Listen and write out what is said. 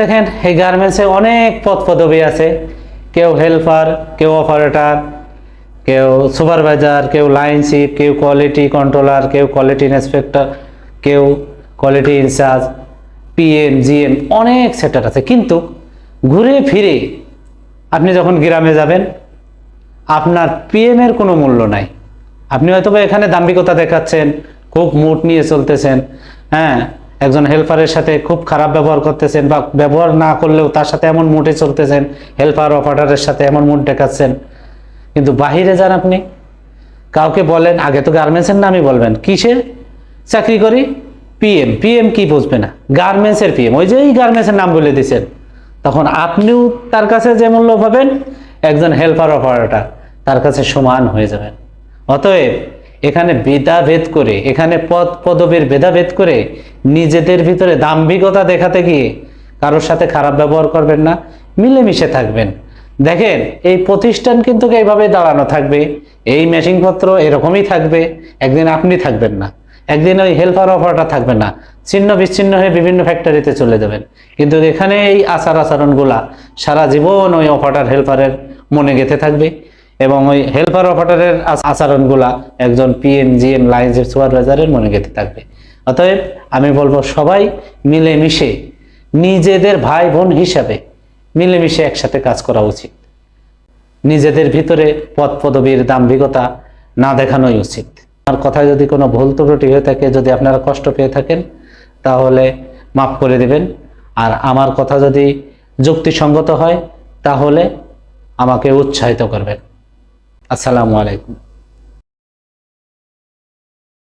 দেখেন, এই গার্মেন্টসে অনেক পদ পদবি আছে। কেউ হেল্পার কেউ অপারেটর কেউ সুপারভাইজার কেউ লাইন কেউ কোয়ালিটি কন্ট্রোলার কেউ কোয়ালিটি ইন্সপেক্টর কেউ quality in charge PM GM অনেক সেক্টর আছে। কিন্তু ঘুরে ফিরে আপনি যখন গ্রামে যাবেন, আপনার পিএম এর কোনো মূল্য নাই। আপনি হয়তো এখানে দাম্ভিকতা দেখাচ্ছেন, খুব মুড নিয়ে চলতেছেন হ্যাঁ একজন হেল্পারের সাথে খুব খারাপ ব্যবহার করতেছেন বা ব্যবহার না করলেও তার সাথে এমন মুডে চলতেছেন হেল্পার অপারেটারের সাথে এমন মুড দেখাচ্ছেন। কিন্তু বাহিরে যান আপনি, কাউকে বলেন, আগে তো গার্মেন্টসের নামই বলবেন। কিসের চাকরি করি? পিএম পিএম কি বুঝবে না। গার্মেন্টসের পিএম ওই যে এই গার্মেন্টসের নাম বলে দিছেন তখন আপনিও তার কাছে যে মূল্য পাবেন, একজন হেল্পার অপারেটার তার কাছে সমান হয়ে যাবেন। অতএব এখানে ভেদাভেদ করে, এখানে পদ, পদবীর ভেদাভেদ করে নিজেদের ভিতরে দাম্ভিকতা দেখাতে গিয়ে কারোর সাথে খারাপ ব্যবহার করবেন না, মিলেমিশে থাকবেন। দেখেন, এই প্রতিষ্ঠান কিন্তু এইভাবে দাঁড়ানো থাকবে, এই মেশিনপত্র এরকমই থাকবে, একদিন আপনি থাকবেন না, একদিন ওই হেল্পার অফারটা থাকবে না, ছিন্ন বিচ্ছিন্ন হয়ে বিভিন্ন ফ্যাক্টরিতে চলে যাবেন। কিন্তু এখানে এই আচার আচরণগুলা সারা জীবন ওই অপারেটর হেল্পারের মনে গেঁথে থাকবে। এবং ওই হেল্পার অপারেটরের আচ- আচরণগুলা একজন পিএম জিএম লাইন্স সুপারভাইজারের মনে গেঁথে থাকবে। অতএব আমি বলব সবাই মিলেমিশে নিজেদের ভাই বোন হিসাবে মিলেমিশে একসাথে কাজ করা উচিত। নিজেদের ভিতরে পদ পদবীর দাম্ভিকতা না দেখানোই উচিত। আমার কথায় যদি কোনো ভুল ত্রুটি হয়ে থাকে, যদি আপনারা কষ্ট পেয়ে থাকেন, তাহলে মাফ করে দিবেন। আর আমার কথা যদি যুক্তিসঙ্গত হয়, তাহলে আমাকে উৎসাহিত করবেন। আসসালামু আলাইকুম।